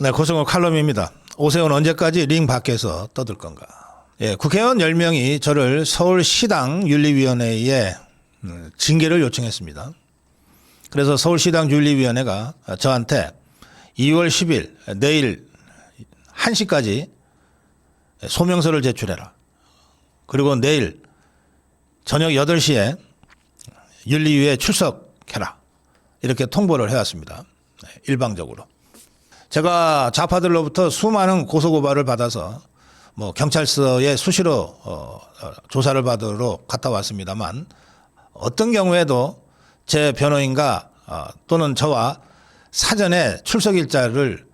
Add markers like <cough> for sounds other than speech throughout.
네, 고성호 칼럼입니다. 오세훈 언제까지 링 밖에서 떠들 건가? 예, 국회의원 10명이 저를 서울시당 윤리위원회에 음, 징계를 요청했습니다. 그래서 서울시당 윤리위원회가 저한테 2월 10일 내일 1시까지 소명서를 제출해라. 그리고 내일 저녁 8시에 윤리위에 출석해라. 이렇게 통보를 해왔습니다. 네, 일방적으로. 제가 좌파들로부터 수많은 고소고발을 받아서 뭐 경찰서에 수시로 어, 어, 조사를 받으러 갔다 왔습니다만 어떤 경우에도 제 변호인과 어, 또는 저와 사전에 출석 일자를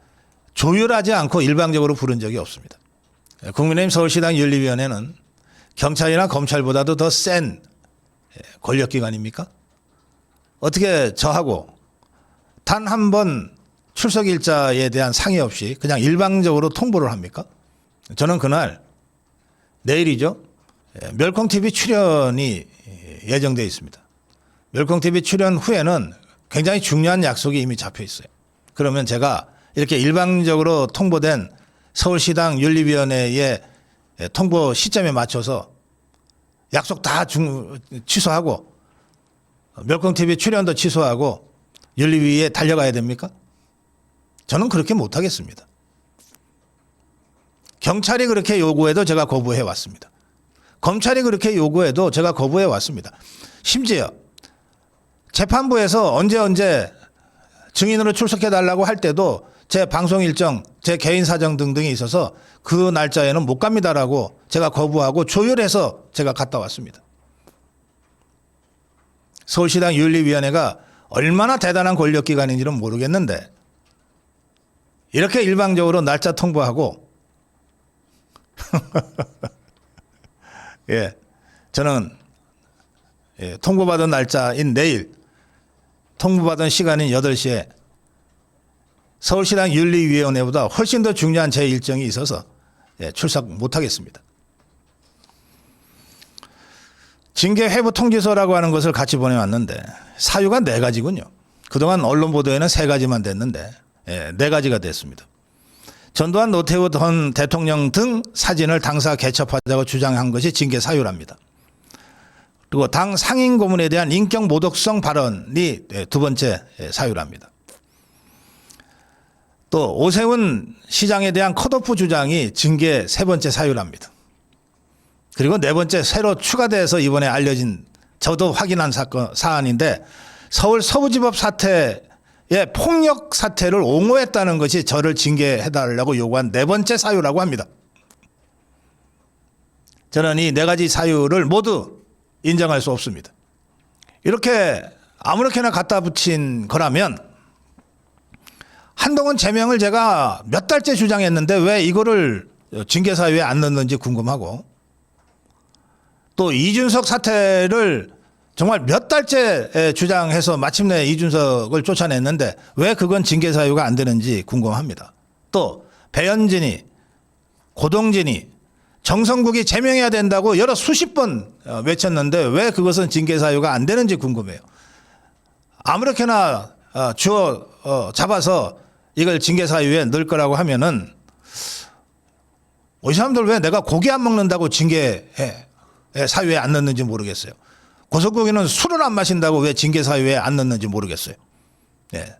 조율하지 않고 일방적으로 부른 적이 없습니다. 예, 국민의힘 서울시당 윤리위원회는 경찰이나 검찰보다도 더센 예, 권력기관입니까? 어떻게 저하고 단 한 번 출석 일자에 대한 상의 없이 그냥 일방적으로 통보를 합니까? 저는 그날 내일이죠. 예, 멸콩 TV 출연이 예정돼 있습니다. 멸콩 TV 출연 후에는 굉장히 중요한 약속이 이미 잡혀 있어요. 그러면 제가 이렇게 일방적으로 통보된 서울시당 윤리위원회의 통보 시점에 맞춰서 약속 다 중, 취소하고 멸콩 TV 출연도 취소하고 윤리위에 달려가야 됩니까? 저는 그렇게 못하겠습니다. 경찰이 그렇게 요구해도 제가 거부해 왔습니다. 검찰이 그렇게 요구해도 제가 거부해 왔습니다. 심지어 재판부에서 언제 언제 증인으로 출석해 달라고 할 때도 제 방송 일정, 제 개인 사정 등등이 있어서 그 날짜에는 못 갑니다라고 제가 거부하고 조율해서 제가 갔다 왔습니다. 서울시당 윤리위원회가 얼마나 대단한 권력기관인지는 모르겠는데 이렇게 일방적으로 날짜 통보하고 <laughs> 예, 저는 예, 통보받은 날짜인 내일 통보받은 시간인 8시에 서울시당 윤리위원회보다 훨씬 더 중요한 제 일정이 있어서 예, 출석 못하겠습니다. 징계 회부 통지서라고 하는 것을 같이 보내왔는데 사유가 네 가지군요. 그동안 언론 보도에는 세 가지만 됐는데 예, 네 가지가 됐습니다. 전두환 노태우 전 대통령 등 사진을 당사 개첩하자고 주장한 것이 징계 사유랍니다. 그리고 당 상임 고문에 대한 인격 모독성 발언이 예, 두 번째 예, 사유랍니다. 또 오세훈 시장에 대한 컷오프 주장이 징계 세 번째 사유랍니다. 그리고 네 번째 새로 추가돼서 이번에 알려진 저도 확인한 사건 사안인데 서울 서부지법 사태 의 폭력 사태를 옹호했다는 것이 저를 징계해달라고 요구한 네 번째 사유라고 합니다. 저는 이 네 가지 사유를 모두 인정할 수 없습니다. 이렇게 아무렇게나 갖다 붙인 거라면 한동훈 제명을 제가 몇 달째 주장했는데 왜 이거를 징계 사유에 안 넣는지 궁금하고 또 이준석 사태를 정말 몇 달째 주장해서 마침내 이준석을 쫓아냈는데 왜 그건 징계 사유가 안 되는지 궁금합니다. 또 배현진이 고동진이 정성국이 제명해야 된다고 여러 수십 번 어, 외쳤는데 왜 그것은 징계 사유가 안 되는지 궁금해요. 아무렇게나 어, 주어 어, 잡아서 이걸 징계 사유에 넣을 거라고 하면은 이 사람들 왜 내가 고기 안 먹는다고 징계해 예, 사유에 안 넣는지 모르겠어요. 고속고기는 술을 안 마신다고 왜 징계 사유에 안 넣는지 모르겠어요. 예.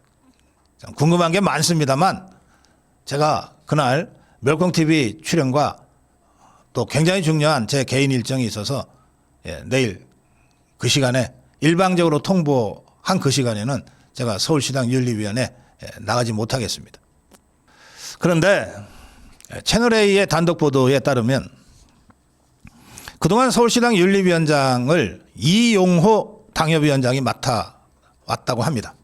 참 궁금한 게 많습니다만 제가 그날 멸콩 TV 출연과 또 굉장히 중요한 제 개인 일정이 있어서 예, 내일 그 시간에 일방적으로 통보한 그 시간에는 제가 서울시당 윤리위원회 에 나가지 못하겠습니다. 그런데 채널A의 단독 보도에 따르면 그동안 서울시당 윤리위원장을 이용호 당협위원장이 맡아 왔다고 합니다.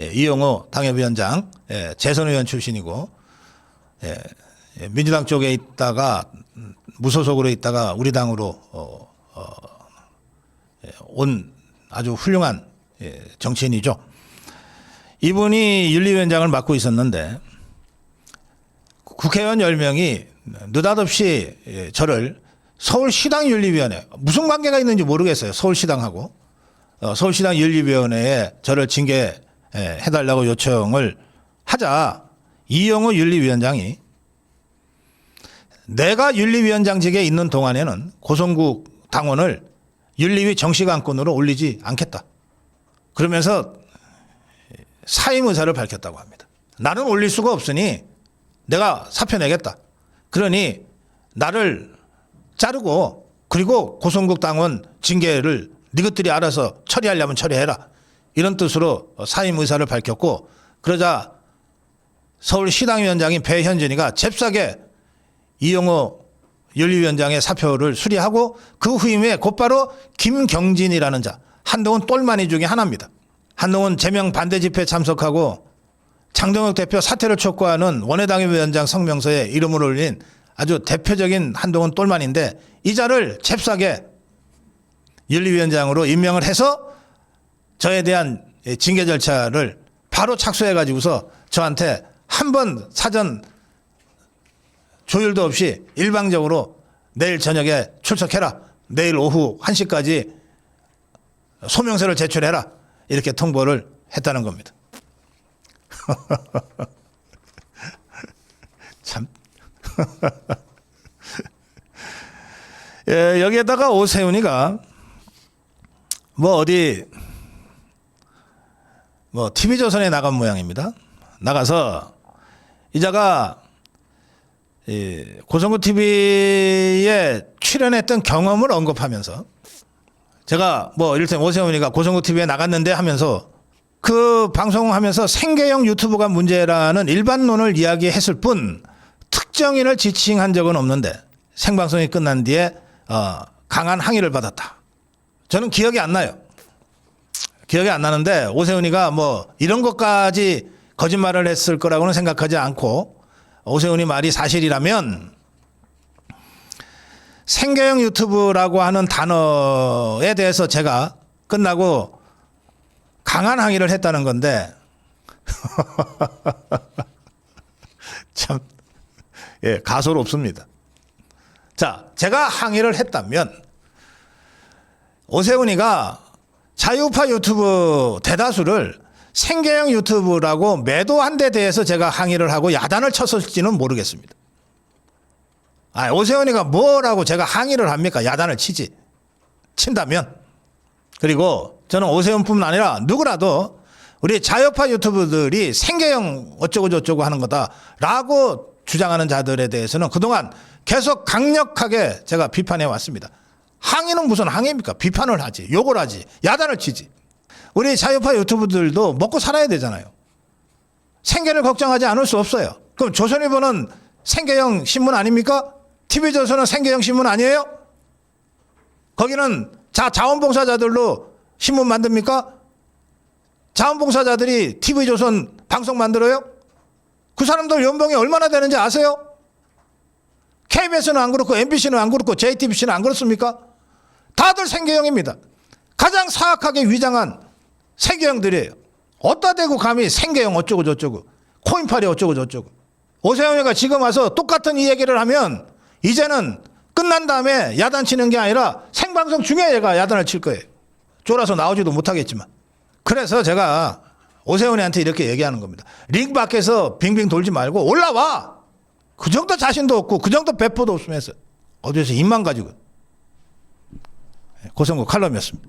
예, 이용호 당협위원장 예, 재선 의원 출신이고 예, 예, 민주당 쪽에 있다가 음, 무소속으로 있다가 우리 당으로 어, 어, 예, 온 아주 훌륭한 예, 정치인이죠. 이분이 윤리위원장을 맡고 있었는데 국회의원 10명이 느닷없이 예, 저를 서울시당 윤리위원회 무슨 관계가 있는지 모르겠어요. 서울시당하고 어, 서울시당 윤리위원회에 저를 징계 해달라고 요청을 하자 이영호 윤리위원장이 내가 윤리위원장직에 있는 동안에는 고성국 당원을 윤리위 정식안건으로 올리지 않겠다. 그러면서 사임 의사를 밝혔다고 합니다. 나는 올릴 수가 없으니 내가 사표 내겠다. 그러니 나를 자르고 그리고 고성국 당원 징계를 니것들이 알아서 처리하려면 처리해라. 이런 뜻으로 사임 의사를 밝혔고 그러자 서울시당위원장인 배현진이가 잽싸게 이영호 윤리위원장의 사표를 수리하고 그 후임에 곧바로 김경진이라는 자 한동훈 똘마니 중에 하나입니다. 한동훈 제명 반대 집회 참석하고 장동혁 대표 사퇴를 촉구하는 원외당의 위원장 성명서에 이름을 올린 아주 대표적인 한동훈 똘만인데 이 자를 잽싸게 윤리위원장으로 임명을 해서 저에 대한 징계 절차를 바로 착수해 가지고서 저한테 한 번 사전 조율도 없이 일방적으로 내일 저녁에 출석해라. 내일 오후 1시까지 소명서를 제출해라. 이렇게 통보를 했다는 겁니다. <laughs> 참. <laughs> 예, 여기에다가 오세훈이가 뭐 어디 뭐 TV조선에 나간 모양입니다. 나가서 이자가 이 고성구 TV에 출연했던 경험을 언급하면서 제가 뭐 이를테면 오세훈이가 고성구 TV에 나갔는데 하면서 그 방송하면서 생계형 유튜브가 문제라는 일반론을 이야기했을 뿐 특정인을 지칭한 적은 없는데 생방송이 끝난 뒤에 어, 강한 항의를 받았다. 저는 기억이 안 나요. 기억이 안 나는데 오세훈이가 뭐 이런 것까지 거짓말을 했을 거라고는 생각하지 않고 오세훈이 말이 사실이라면 생계형 유튜브라고 하는 단어에 대해서 제가 끝나고 강한 항의를 했다는 건데 <laughs> 참 예, 가소롭습니다. 자, 제가 항의를 했다면 오세훈이가 자유파 유튜브 대다수를 생계형 유튜브라고 매도한 데 대해서 제가 항의를 하고 야단을 쳤을지는 모르겠습니다. 아, 오세훈이가 뭐라고 제가 항의를 합니까? 야단을 치지. 친다면. 그리고 저는 오세훈뿐만 아니라 누구라도 우리 자유파 유튜브들이 생계형 어쩌고저쩌고 하는 거다라고 주장하는 자들에 대해서는 그동안 계속 강력하게 제가 비판해 왔습니다. 항의는 무슨 항의입니까? 비판을 하지, 욕을 하지, 야단을 치지. 우리 자유파 유튜브들도 먹고 살아야 되잖아요. 생계를 걱정하지 않을 수 없어요. 그럼 조선일보는 생계형 신문 아닙니까? TV조선은 생계형 신문 아니에요? 거기는 자, 자원봉사자들로 신문 만듭니까? 자원봉사자들이 TV조선 방송 만들어요? 그 사람들 연봉이 얼마나 되는지 아세요? KBS는 안 그렇고 MBC는 안 그렇고 JTBC는 안 그렇습니까? 다들 생계형입니다. 가장 사악하게 위장한 생계형들이에요. 어디다 대고 감히 생계형 어쩌고 저쩌고 코인팔이 어쩌고 저쩌고 오세훈이가 지금 와서 똑같은 이 얘기를 하면 이제는 끝난 다음에 야단 치는 게 아니라 생방송 중에 얘가 야단을 칠 거예요. 쫄아서 나오지도 못하겠지만. 그래서 제가 오세훈이한테 이렇게 얘기하는 겁니다. 링 밖에서 빙빙 돌지 말고 올라와. 그 정도 자신도 없고 그 정도 배포도 없으면서 어디서 입만 가지고 고성구 칼럼이었습니다.